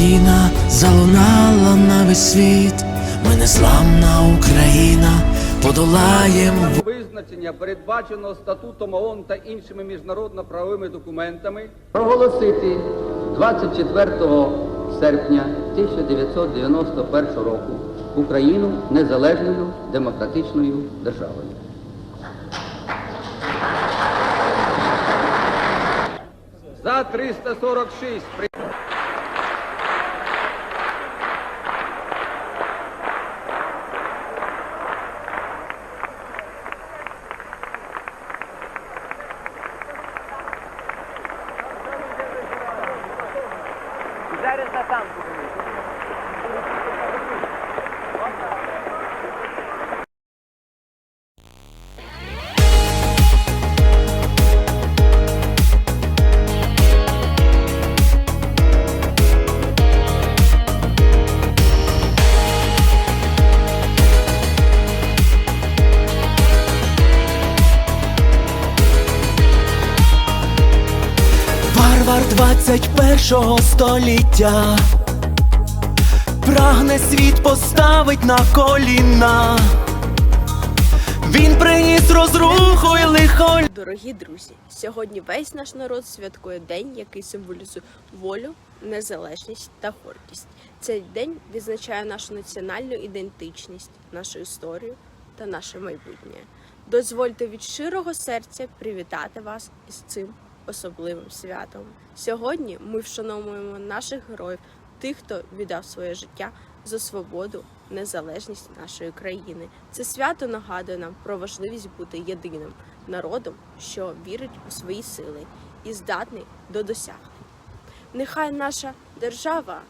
Україна залунала на весь світ. Ми незламна Україна, подолаєм визначення, передбаченого статутом ООН та іншими міжнародно-правовими документами, проголосити 24 серпня 1991 року Україну незалежною демократичною державою. За 346 férias na tanto, 21 століття прагне світ поставить на коліна. Він приніс розруху і лихо. Дорогі друзі, сьогодні весь наш народ святкує день, який символізує волю, незалежність та гордість. Цей день відзначає нашу національну ідентичність, нашу історію та наше майбутнє. Дозвольте від щирого серця привітати вас із цим особливим святом. Сьогодні ми вшановуємо наших героїв, тих, хто віддав своє життя за свободу, незалежність нашої країни. Це свято нагадує нам про важливість бути єдиним народом, що вірить у свої сили і здатний до досягнень. Нехай наша держава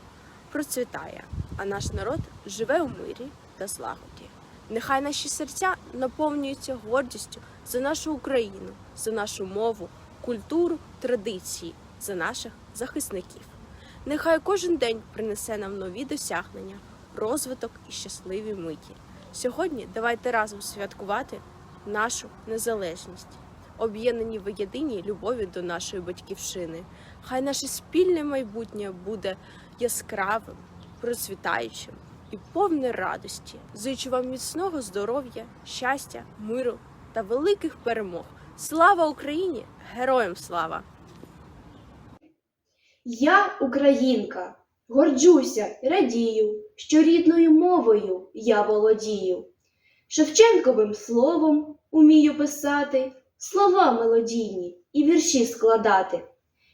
процвітає, а наш народ живе у мирі та злагоді. Нехай наші серця наповнюються гордістю за нашу Україну, за нашу мову, культуру, традиції, за наших захисників. Нехай кожен день принесе нам нові досягнення, розвиток і щасливі миті. Сьогодні давайте разом святкувати нашу незалежність, об'єднані в єдиній любові до нашої батьківщини. Хай наше спільне майбутнє буде яскравим, процвітаючим і повне радості. Зичу вам міцного здоров'я, щастя, миру та великих перемог. Слава Україні! Героям слава! Я українка, горджуся, радію, що рідною мовою я володію. Шевченковим словом умію писати, слова мелодійні і вірші складати.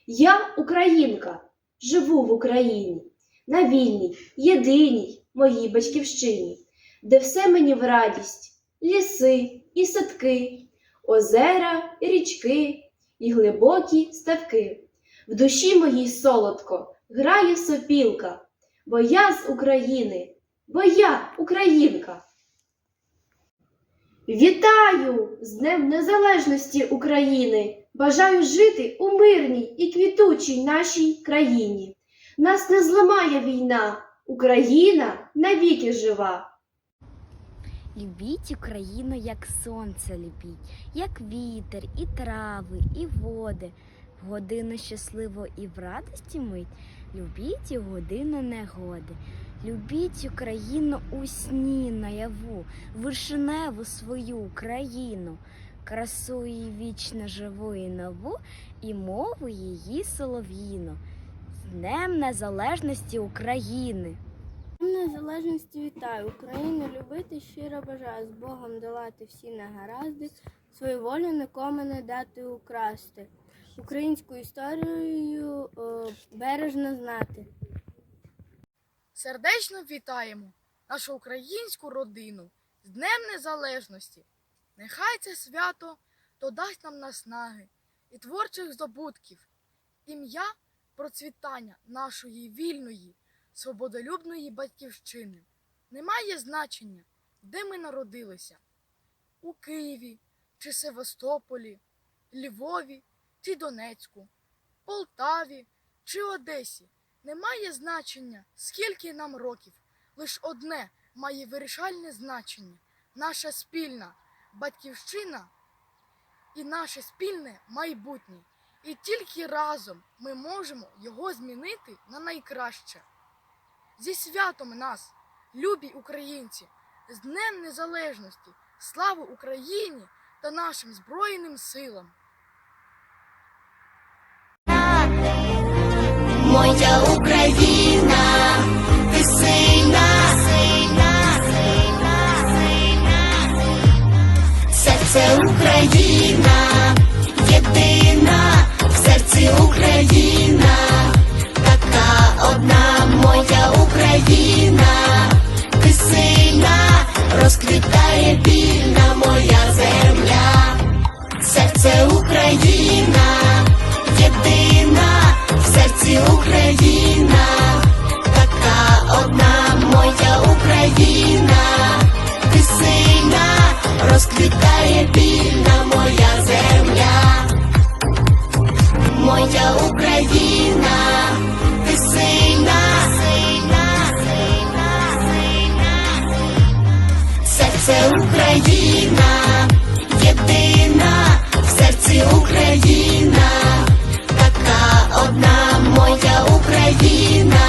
Я українка, живу в Україні, на вільній, єдиній моїй батьківщині, де все мені в радість, ліси і садки, озера, і річки і глибокі ставки. В душі моїй солодко грає сопілка, бо я з України, бо я українка. Вітаю з Днем Незалежності України! Бажаю жити у мирній і квітучій нашій країні. Нас не зламає війна, Україна навіки жива. Любіть Україну, як сонце любіть, як вітер, і трави, і води. Годину щасливо і в радості мить, любіть і годину негоди. Любіть Україну у сні наяву, вишневу свою Україну, красу її вічно живу і нову, і мову її солов'їну. З Днем Незалежності України! Незалежності вітаю, Україну любити щиро бажаю, з Богом долати всі негаразди, свою волю нікому не дати украсти, українську історію о, бережно знати. Сердечно вітаємо нашу українську родину з Днем Незалежності. Нехай це свято додасть нам наснаги і творчих здобутків, ім'я процвітання нашої вільної, свободолюбної батьківщини. Немає значення, де ми народилися у Києві чи Севастополі, Львові чи Донецьку, Полтаві чи Одесі. Немає значення, скільки нам років. Лиш одне має вирішальне значення наша спільна батьківщина і наше спільне майбутнє. І тільки разом ми можемо його змінити на найкраще. Зі святом нас, любі українці, з Днем Незалежності, слава Україні та нашим Збройним силам! Моя Україна, ти сильна, сильна, сильна, сильна. Серце Україна, серце Україна, єдина, в серці Україна, така одна моя Україна, ти сильна, розквітає вільна моя земля, моя Україна, ти сильна, сильна, сильна, серце Україна, єдина, серці Україна, така одна моя Україна,